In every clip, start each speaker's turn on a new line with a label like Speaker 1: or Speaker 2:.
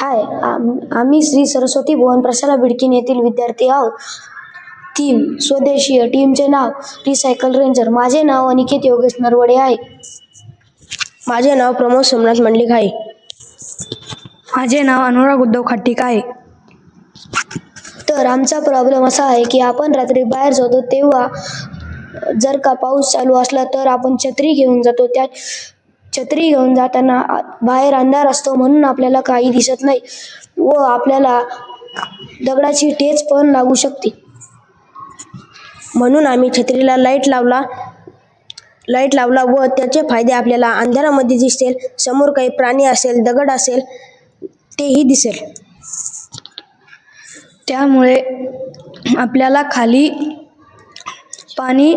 Speaker 1: हाय आम- आम्ही श्री सरस्वती भुवन प्रसाला बिडकीन येथील विद्यार्थी आहोत. थीम स्वदेशीय टीमचे नाव रिसायकल रेंजर माझे नाव अनिकेत योगेश नरवडे आहे.
Speaker 2: माझे नाव प्रमोद सोमनाथ मंडलिक आहे.
Speaker 3: माझे नाव अनुराग उद्धव खट्टिक आहे.
Speaker 1: तर आमचा प्रॉब्लेम असा आहे की आपण रात्री बाहेर जातो तेव्हा जर का पाऊस चालू असला तर आपण छत्री घेऊन जातो. त्या छत्री घेऊन जाताना बाहेर अंधार असतो म्हणून आपल्याला काही दिसत नाही व आपल्याला दगडाची ठेच पण लागू शकते.
Speaker 2: म्हणून आम्ही छत्रीला लाइट लावला लाइट लावला व त्याचे फायदे आपल्याला अंधारामध्ये दिसतील समोर काही प्राणी असेल दगड असेल तेही दिसेल.
Speaker 3: त्यामुळे आपल्याला खाली पाणी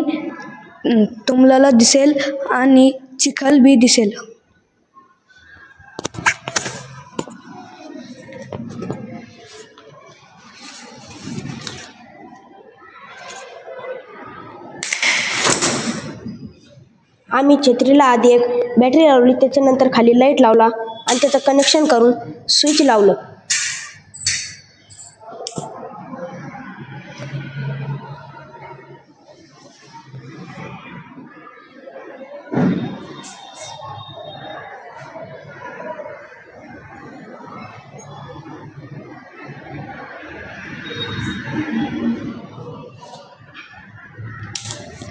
Speaker 3: तुंबलेलं दिसेल आणि चिखल बी दिसेल.
Speaker 2: आम्ही छत्रीला आधी एक बॅटरी लावली त्याच्यानंतर खाली लाइट लावला आणि त्याचं कनेक्शन करून स्विच लावलं.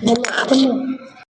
Speaker 2: Hello, hello.